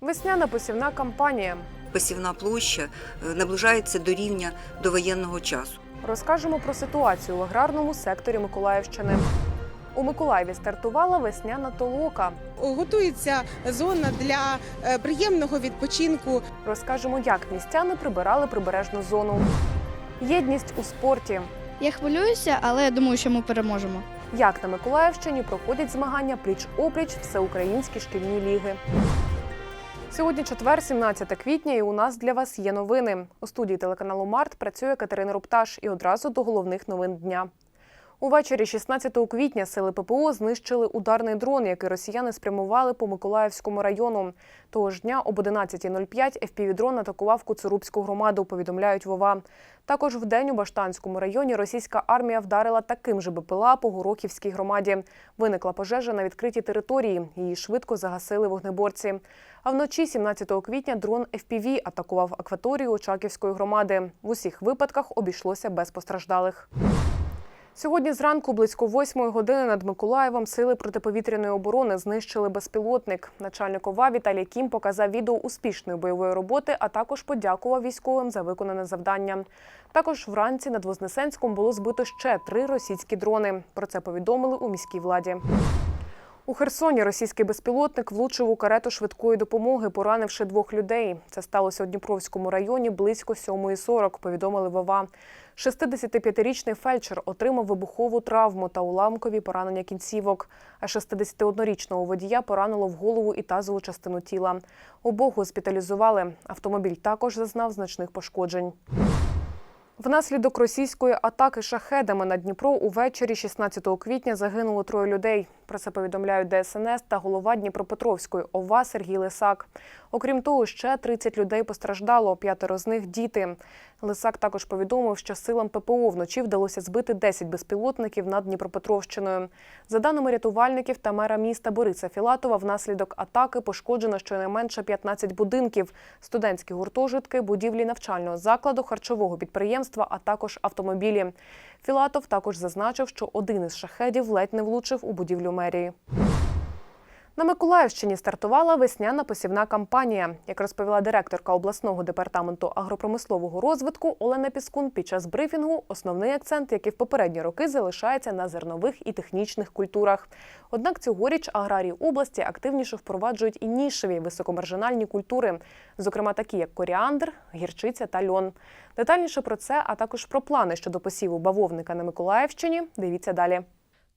Весняна посівна кампанія. Посівна площа е, наближається до рівня довоєнного часу. Розкажемо про ситуацію в аграрному секторі Миколаївщини. У Миколаєві стартувала весняна толока. Готується зона для е, приємного відпочинку. Розкажемо, як містяни прибирали прибережну зону. Єдність у спорті. Я хвилююся, але я думаю, що ми переможемо. Як на Миколаївщині проходять змагання пліч-опліч всеукраїнські шкільні ліги. Сьогодні четвер, 17 квітня, і у нас для вас є новини. У студії телеканалу Март працює Катерина Рупташ і одразу до головних новин дня. Увечері 16 квітня сили ППО знищили ударний дрон, який росіяни спрямували по Миколаївському району. Того ж дня об 11.05 FPV-дрон атакував Куцурубську громаду, повідомляють Вова. Також вдень у Баштанському районі російська армія вдарила таким же БПЛА по Горохівській громаді. Виникла пожежа на відкритій території. Її швидко загасили вогнеборці. А вночі 17 квітня дрон FPV атакував акваторію Очаківської громади. В усіх випадках обійшлося без постраждалих. Сьогодні зранку близько восьмої години над Миколаєвом сили протиповітряної оборони знищили безпілотник. Начальник ОВА Віталій Кім показав відео успішної бойової роботи, а також подякував військовим за виконане завдання. Також вранці над Вознесенськом було збито ще три російські дрони. Про це повідомили у міській владі. У Херсоні російський безпілотник влучив у карету швидкої допомоги, поранивши двох людей. Це сталося у Дніпровському районі близько 7.40, повідомили Вова. 65-річний фельдшер отримав вибухову травму та уламкові поранення кінцівок. А 61-річного водія поранило в голову і тазову частину тіла. Обох госпіталізували. Автомобіль також зазнав значних пошкоджень. Внаслідок російської атаки шахедами на Дніпро увечері 16 квітня загинуло троє людей. Про це повідомляють ДСНС та голова Дніпропетровської ОВА Сергій Лисак. Окрім того, ще 30 людей постраждало, п'ятеро з них діти. Лисак також повідомив, що силам ППО вночі вдалося збити 10 безпілотників над Дніпропетровщиною. За даними рятувальників та мера міста Бориса Філатова, внаслідок атаки пошкоджено щонайменше 15 будинків, студентські гуртожитки, будівлі навчального закладу, харчового підприємства, а також автомобілі. Філатов також зазначив, що один із шахедів ледь не влучив у будівлю мерії. На Миколаївщині стартувала весняна посівна кампанія. Як розповіла директорка обласного департаменту агропромислового розвитку Олена Піскун під час брифінгу, основний акцент, як і в попередні роки, залишається на зернових і технічних культурах. Однак цьогоріч аграрії області активніше впроваджують і нішеві високомаржинальні культури, зокрема такі як коріандр, гірчиця та льон. Детальніше про це, а також про плани щодо посіву бавовника на Миколаївщині. Дивіться далі.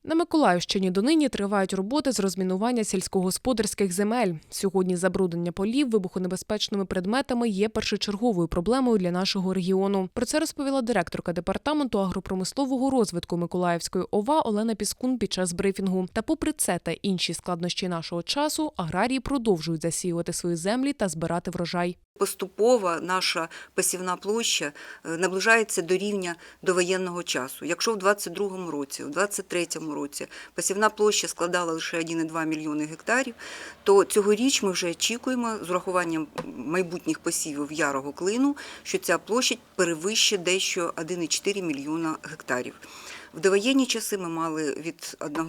На Миколаївщині донині тривають роботи з розмінування сільськогосподарських земель. Сьогодні забруднення полів вибухонебезпечними предметами є першочерговою проблемою для нашого регіону. Про це розповіла директорка департаменту агропромислового розвитку Миколаївської ОВА Олена Піскун під час брифінгу. Та, попри це та інші складнощі нашого часу, аграрії продовжують засіювати свої землі та збирати врожай. Поступово наша посівна площа е, наближається до рівня довоєнного часу. Якщо в 22-му році, в 23-му році посівна площа складала лише 1,2 мільйони гектарів, то цьогоріч ми вже очікуємо з урахуванням майбутніх посівів ярого клину, що ця площа перевищить дещо 1,4 мільйона гектарів. В довоєнні часи ми мали від 1,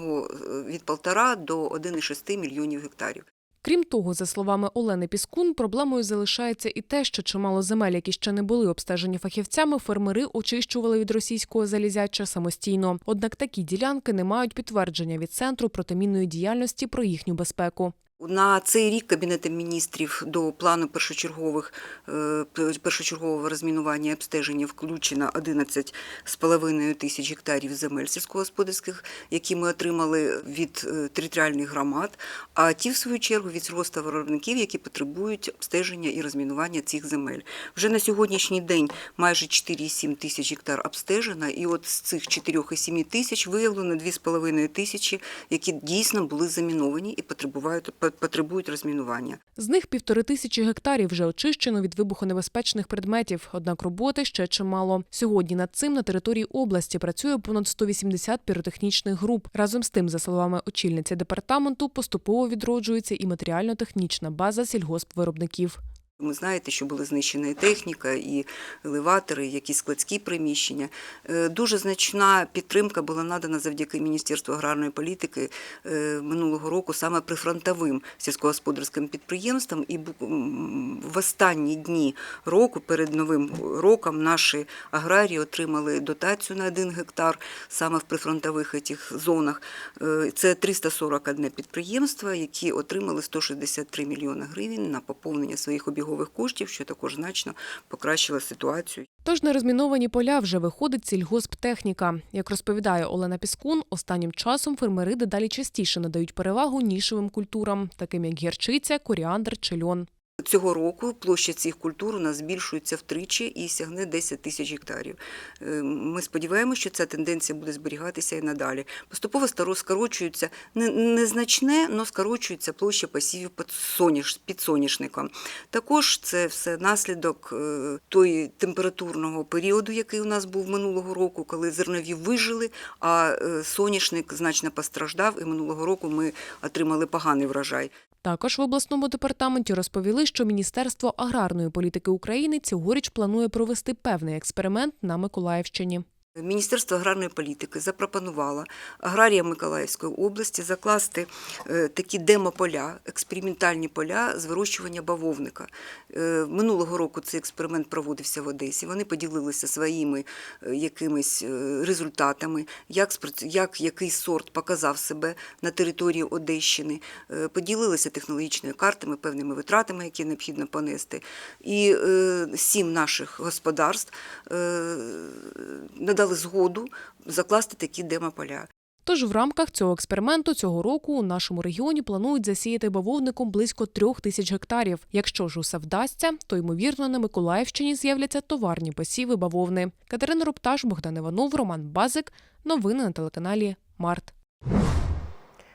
від 1,5 до 1,6 мільйонів гектарів. Крім того, за словами Олени Піскун, проблемою залишається і те, що чимало земель, які ще не були обстежені фахівцями, фермери очищували від російського залізяча самостійно. Однак такі ділянки не мають підтвердження від центру протимінної діяльності про їхню безпеку. На цей рік Кабінетом міністрів до плану першочергових е, першочергового розмінування і обстеження включено 11,5 тисяч гектарів земель сільськогосподарських, які ми отримали від е, територіальних громад, а ті, в свою чергу, від сільгоспвиробників, які потребують обстеження і розмінування цих земель. Вже на сьогоднішній день майже 4,7 тисяч гектар обстежено, і от з цих 4,7 тисяч виявлено 2,5 тисячі, які дійсно були заміновані і потребують потребують розмінування. З них півтори тисячі гектарів вже очищено від вибухонебезпечних предметів. Однак роботи ще чимало. Сьогодні над цим на території області працює понад 180 піротехнічних груп. Разом з тим, за словами очільниці департаменту, поступово відроджується і матеріально-технічна база сільгоспвиробників. Ми знаєте, що були знищена і техніка, і елеватори, і якісь складські приміщення. Е, Дуже значна підтримка була надана завдяки Міністерству аграрної політики е, минулого року саме прифронтовим сільськогосподарським підприємствам. І в останні дні року, перед новим роком, наші аграрії отримали дотацію на 1 гектар саме в прифронтових цих зонах. Е, Це 341 підприємство, які отримали 163 мільйони гривень на поповнення своїх обігових коштів, що також значно покращило ситуацію. Тож на розміновані поля вже виходить сільгосптехніка. Як розповідає Олена Піскун, останнім часом фермери дедалі частіше надають перевагу нішевим культурам, таким як гірчиця, коріандр чи льон. Цього року площа цих культур у нас збільшується втричі і сягне 10 тисяч гектарів. Е, Ми сподіваємося, що ця тенденція буде зберігатися і надалі. Поступово старо скорочується незначне, але скорочується площа посівів під соняш- під соняшником. Також це все наслідок е, той температурного періоду, який у нас був минулого року, коли зернові вижили, а е, соняшник значно постраждав. І минулого року ми отримали поганий врожай. Також в обласному департаменті розповіли, що Міністерство аграрної політики України цьогоріч планує провести певний експеримент на Миколаївщині. Міністерство аграрної політики запропонувало аграріям Миколаївської області закласти е, такі демополя, експериментальні поля з вирощування бавовника. Е, Минулого року цей експеримент проводився в Одесі. Вони поділилися своїми е, якимись результатами, як, як який сорт показав себе на території Одещини, поділилися технологічними картами, певними витратами, які необхідно понести. І сім наших господарств е, надали згоду закласти такі демополя. Тож в рамках цього експерименту цього року у нашому регіоні планують засіяти бавовником близько трьох тисяч гектарів. Якщо ж усе вдасться, то ймовірно на Миколаївщині з'являться товарні посіви бавовни. Катерина Рупташ, Богдан Іванов, Роман Базик. Новини на телеканалі Март.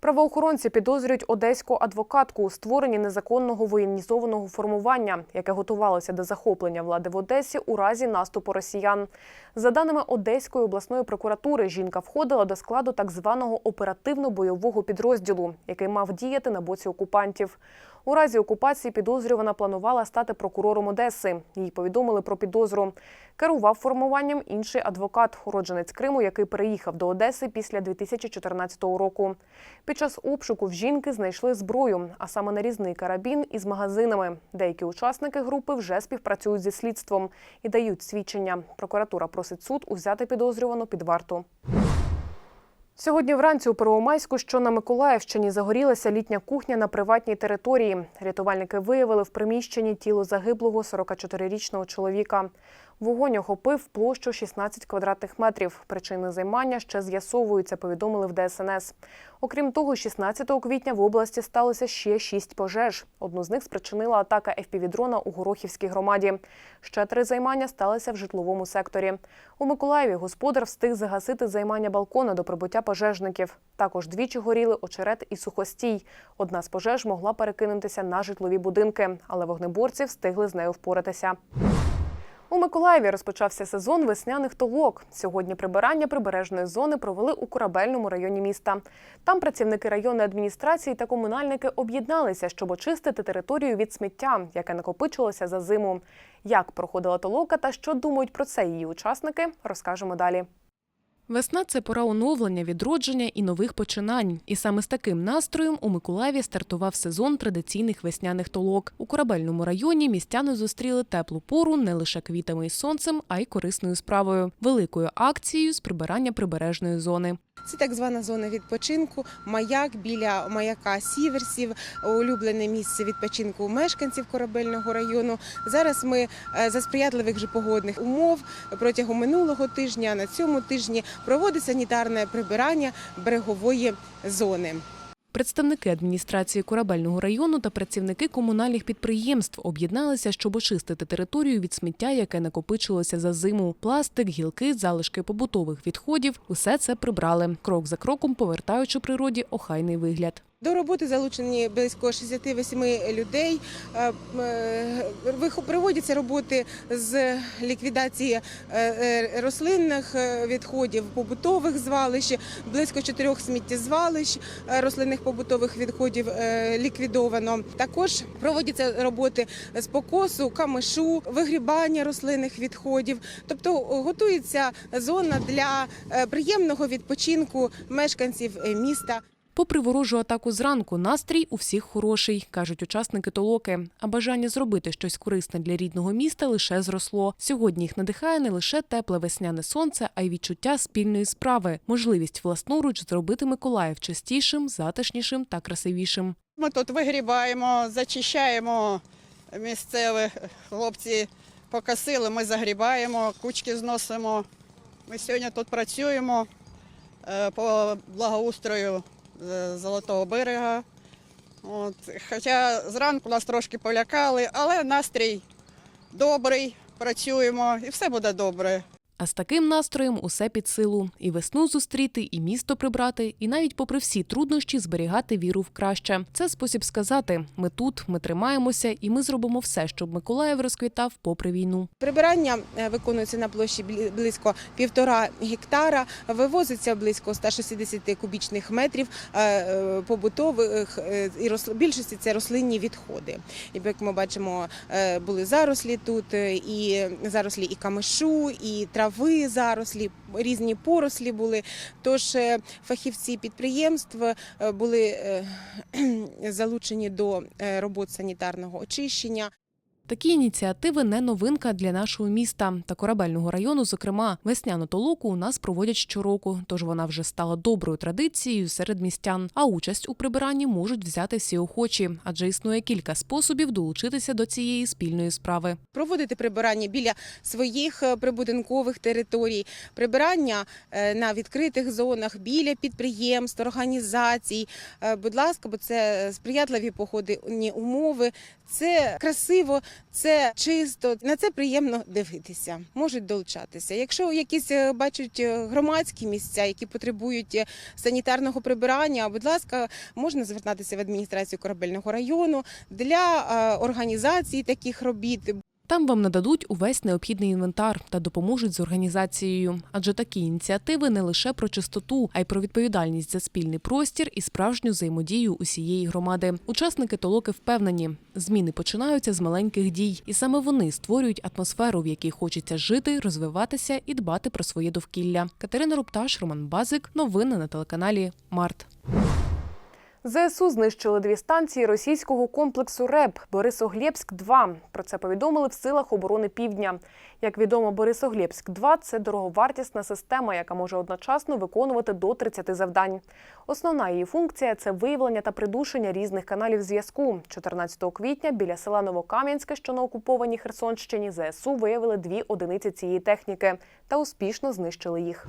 Правоохоронці підозрюють одеську адвокатку у створенні незаконного воєнізованого формування, яке готувалося до захоплення влади в Одесі у разі наступу росіян. За даними Одеської обласної прокуратури, жінка входила до складу так званого оперативно-бойового підрозділу, який мав діяти на боці окупантів. У разі окупації підозрювана планувала стати прокурором Одеси. Їй повідомили про підозру. Керував формуванням інший адвокат, уродженець Криму, який переїхав до Одеси після 2014 року. Під час обшуку в жінки знайшли зброю, а саме нарізний карабін із магазинами. Деякі учасники групи вже співпрацюють зі слідством і дають свідчення. Прокуратура просить суд узяти підозрювану під варту. Сьогодні вранці у Первомайську, що на Миколаївщині, загорілася літня кухня на приватній території. Рятувальники виявили в приміщенні тіло загиблого 44-річного чоловіка. Вогонь охопив площу 16 квадратних метрів. Причини займання ще з'ясовуються, повідомили в ДСНС. Окрім того, 16 квітня в області сталося ще шість пожеж. Одну з них спричинила атака FPV-дрона у Горохівській громаді. Ще три займання сталися в житловому секторі. У Миколаєві господар встиг загасити займання балкона до прибуття пожежників. Також двічі горіли очерет і сухостій. Одна з пожеж могла перекинутися на житлові будинки, але вогнеборці встигли з нею впоратися. У Миколаєві розпочався сезон весняних толок. Сьогодні прибирання прибережної зони провели у корабельному районі міста. Там працівники районної адміністрації та комунальники об'єдналися, щоб очистити територію від сміття, яке накопичилося за зиму. Як проходила толока та що думають про це її учасники, розкажемо далі. Весна це пора оновлення, відродження і нових починань. І саме з таким настроєм у Миколаєві стартував сезон традиційних весняних толок. У корабельному районі містяни зустріли теплу пору не лише квітами і сонцем, а й корисною справою великою акцією з прибирання прибережної зони. Це так звана зона відпочинку, маяк біля маяка Сіверсів, улюблене місце відпочинку мешканців корабельного району. Зараз ми е, за сприятливих же погодних умов протягом минулого тижня на цьому тижні проводить санітарне прибирання берегової зони. Представники адміністрації корабельного району та працівники комунальних підприємств об'єдналися, щоб очистити територію від сміття, яке накопичилося за зиму. Пластик, гілки, залишки побутових відходів усе це прибрали, крок за кроком повертаючи природі охайний вигляд. До роботи залучені близько 68 людей. Е, е, Проводяться роботи з ліквідації е, рослинних відходів, побутових звалищ, близько чотирьох сміттєзвалищ рослинних побутових відходів ліквідовано. Також проводяться роботи з покосу, камишу, вигрібання рослинних відходів. Тобто готується зона для приємного відпочинку мешканців міста. Попри ворожу атаку зранку, настрій у всіх хороший, кажуть учасники толоки. А бажання зробити щось корисне для рідного міста лише зросло. Сьогодні їх надихає не лише тепле весняне сонце, а й відчуття спільної справи, можливість власноруч зробити Миколаїв чистішим, затишнішим та красивішим. Ми тут вигрібаємо, зачищаємо місцевих хлопці покосили, ми загрібаємо, кучки зносимо. Ми сьогодні тут працюємо е, по благоустрою е, Золотого берега. От. Хоча зранку нас трошки полякали, але настрій добрий, працюємо і все буде добре. А з таким настроєм усе під силу: і весну зустріти, і місто прибрати, і навіть попри всі труднощі зберігати віру в краще. Це спосіб сказати: ми тут, ми тримаємося, і ми зробимо все, щоб Миколаїв розквітав попри війну. Прибирання е, виконується на площі близько півтора гектара, вивозиться близько 160 кубічних метрів е, е, побутових і більшості це рослинні відходи. І як ми бачимо, були зарослі тут, і зарослі і камишу, і трави зарослі, різні порослі були. Тож е, фахівці підприємств е, були е, залучені до робот санітарного очищення. Такі ініціативи не новинка для нашого міста та корабельного району. Зокрема, весняну толоку у нас проводять щороку, тож вона вже стала доброю традицією серед містян. А участь у прибиранні можуть взяти всі охочі, адже існує кілька способів долучитися до цієї спільної справи. проводити прибирання біля своїх е, прибудинкових територій, прибирання е, на відкритих зонах, біля підприємств, організацій. Е, Будь ласка, бо це сприятливі походні умови, це красиво, це чисто. На це приємно дивитися. Можуть долучатися. Якщо якісь е, бачать е, громадські місця, які потребують е, санітарного прибирання, будь ласка, можна звертатися в адміністрацію корабельного району для організації таких робіт. Там вам нададуть увесь необхідний інвентар та допоможуть з організацією. Адже такі ініціативи не лише про чистоту, а й про відповідальність за спільний простір і справжню взаємодію усієї громади. Учасники толоки впевнені, зміни починаються з маленьких дій, і саме вони створюють атмосферу, в якій хочеться жити, розвиватися і дбати про своє довкілля. Катерина Рупташ, Роман Базик. Новини на телеканалі Март. ЗСУ знищили дві станції російського комплексу РЕБ Борисоглєбськ-2. Про це повідомили в силах оборони Півдня. Як відомо, Борисоглєбськ-2 – це дороговартісна система, яка може одночасно виконувати до 30 завдань. Основна її функція це виявлення та придушення різних каналів зв'язку. 14 квітня біля села Новокам'янське, що на окупованій Херсонщині, ЗСУ виявили дві одиниці цієї техніки та успішно знищили їх.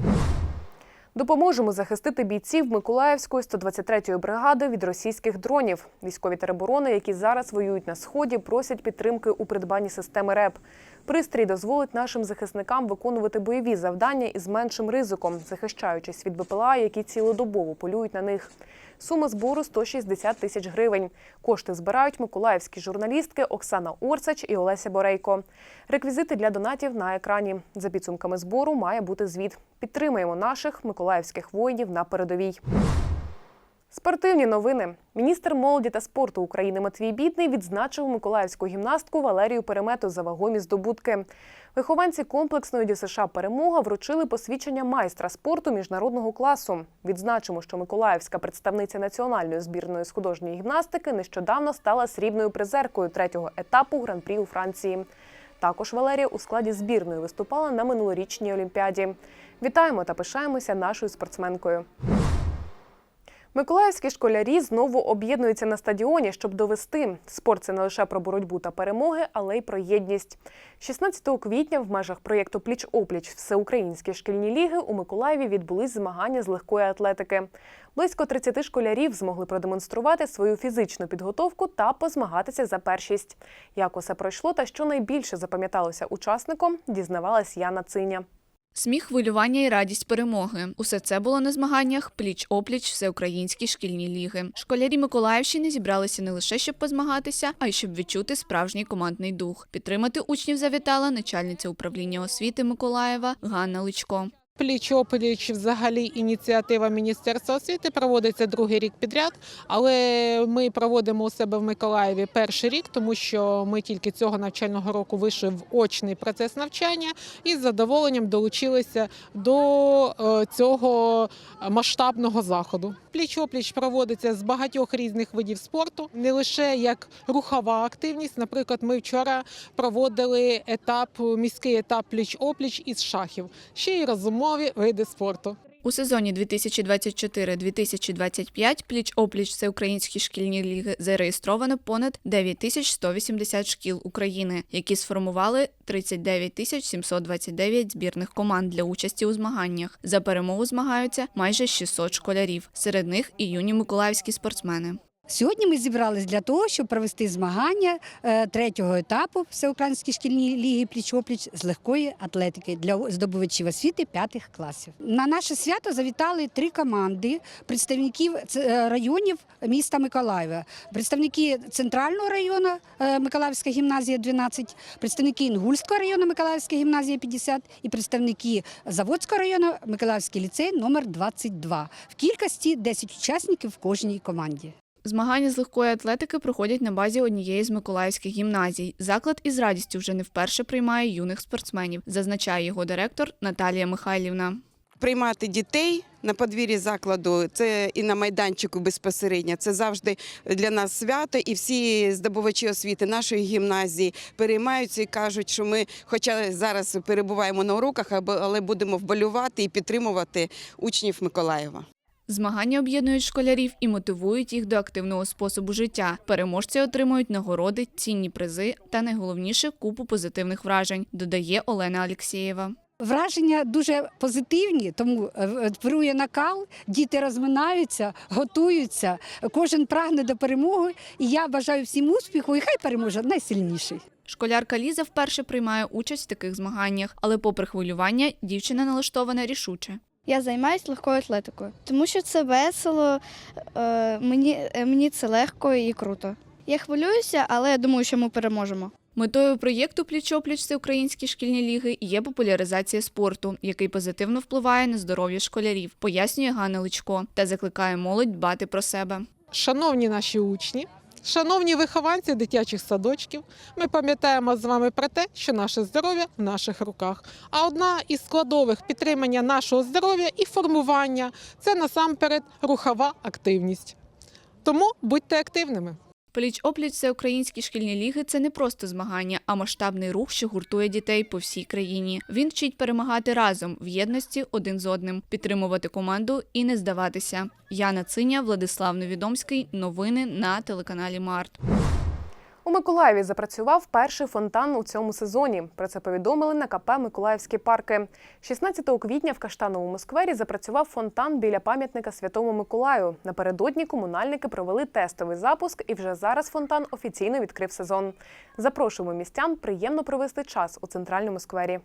Допоможемо захистити бійців Миколаївської 123-ї бригади від російських дронів. Військові тероборони, які зараз воюють на сході, просять підтримки у придбанні системи РЕП. Пристрій дозволить нашим захисникам виконувати бойові завдання із меншим ризиком, захищаючись від БПЛА, які цілодобово полюють на них. Сума збору 160 тисяч гривень. Кошти збирають миколаївські журналістки Оксана Орсач і Олеся Борейко. Реквізити для донатів на екрані. За підсумками збору має бути звіт. Підтримаємо наших миколаївських воїнів на передовій. Спортивні новини. Міністр молоді та спорту України Матвій Бідний відзначив миколаївську гімнастку Валерію Перемету за вагомі здобутки. Вихованці комплексної ДЮСШ Перемога вручили посвідчення майстра спорту міжнародного класу. Відзначимо, що миколаївська представниця національної збірної з художньої гімнастики нещодавно стала срібною призеркою третього етапу гран-прі у Франції. Також Валерія у складі збірної виступала на минулорічній олімпіаді. Вітаємо та пишаємося нашою спортсменкою. Миколаївські школярі знову об'єднуються на стадіоні, щоб довести спорт це не лише про боротьбу та перемоги, але й про єдність. 16 квітня в межах проєкту Пліч опліч всеукраїнські шкільні ліги у Миколаєві відбулись змагання з легкої атлетики. Близько 30 школярів змогли продемонструвати свою фізичну підготовку та позмагатися за першість. Як усе пройшло та що найбільше запам'яталося учасникам, дізнавалась Яна Циня. Сміх, хвилювання і радість перемоги. Усе це було на змаганнях пліч-опліч всеукраїнські шкільні ліги. Школярі Миколаївщини зібралися не лише щоб позмагатися, а й щоб відчути справжній командний дух. Підтримати учнів завітала начальниця управління освіти Миколаєва Ганна Личко. Пліч-опліч взагалі ініціатива Міністерства освіти проводиться другий рік підряд, але ми проводимо у себе в Миколаєві перший рік, тому що ми тільки цього навчального року вийшли в очний процес навчання і з задоволенням долучилися до е, цього масштабного заходу. Пліч-опліч проводиться з багатьох різних видів спорту, не лише як рухова активність. Наприклад, ми вчора проводили етап, міський етап пліч-опліч із шахів, ще й розумові види спорту. У сезоні 2024-2025 пліч-опліч всеукраїнські шкільні ліги зареєстровано понад 9180 шкіл України, які сформували 39 тисяч 729 збірних команд для участі у змаганнях. За перемогу змагаються майже 600 школярів. Серед них і юні миколаївські спортсмени. Сьогодні ми зібрались для того, щоб провести змагання е, третього етапу Всеукраїнської шкільні ліги пліч-опліч з легкої атлетики для здобувачів освіти п'ятих класів. На наше свято завітали три команди представників е, районів міста Миколаєва. Представники центрального району е, Миколаївська гімназія 12, представники Інгульського району Миколаївська гімназія 50 і представники Заводського району Миколаївський ліцей номер 22. В кількості 10 учасників в кожній команді. Змагання з легкої атлетики проходять на базі однієї з миколаївських гімназій. Заклад із радістю вже не вперше приймає юних спортсменів, зазначає його директор Наталія Михайлівна. приймати дітей на подвір'ї закладу, це і на майданчику безпосередньо. Це завжди для нас свято, і всі здобувачі освіти нашої гімназії переймаються і кажуть, що ми, хоча зараз перебуваємо на уроках, але будемо вболювати і підтримувати учнів Миколаєва. Змагання об'єднують школярів і мотивують їх до активного способу життя. Переможці отримують нагороди, цінні призи та найголовніше купу позитивних вражень, додає Олена Алєксєєва. Враження дуже позитивні, тому е, вирує накал, діти розминаються, готуються, кожен прагне до перемоги. І я бажаю всім успіху, і хай переможе найсильніший. Школярка Ліза вперше приймає участь в таких змаганнях, але, попри хвилювання, дівчина налаштована рішуче. Я займаюся легкою атлетикою, тому що це весело, е, мені, е, мені це легко і круто. Я хвилююся, але я думаю, що ми переможемо. Метою проєкту Пліч-опліч Всеукраїнські шкільні ліги є популяризація спорту, який позитивно впливає на здоров'я школярів, пояснює Ганна Личко та закликає молодь дбати про себе. Шановні наші учні, шановні вихованці дитячих садочків, ми пам'ятаємо з вами про те, що наше здоров'я в наших руках. А одна із складових підтримання нашого здоров'я і формування це насамперед рухова активність. Тому будьте активними. Пліч-опліч Всеукраїнські шкільні ліги це не просто змагання, а масштабний рух, що гуртує дітей по всій країні. Він вчить перемагати разом в єдності один з одним, підтримувати команду і не здаватися. Яна Циня, Владислав Новідомський. Новини на телеканалі Март. У Миколаєві запрацював перший фонтан у цьому сезоні. Про це повідомили на КП Миколаївські парки. 16 квітня в Каштановому сквері запрацював фонтан біля пам'ятника Святому Миколаю. Напередодні комунальники провели тестовий запуск, і вже зараз фонтан офіційно відкрив сезон. Запрошуємо містян приємно провести час у центральному сквері.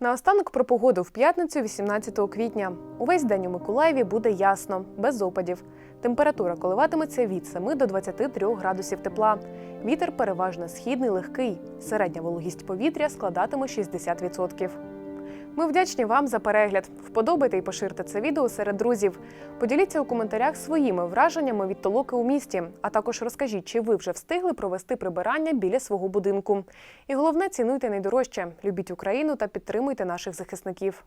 Наостанок про погоду в п'ятницю, 18 квітня. Увесь день у Миколаєві буде ясно, без опадів. Температура коливатиметься від 7 до 23 градусів тепла. Вітер переважно східний легкий. Середня вологість повітря складатиме 60%. Ми вдячні вам за перегляд. Вподобайте і поширте це відео серед друзів. Поділіться у коментарях своїми враженнями від толоки у місті, а також розкажіть, чи ви вже встигли провести прибирання біля свого будинку. І головне, цінуйте найдорожче, любіть Україну та підтримуйте наших захисників.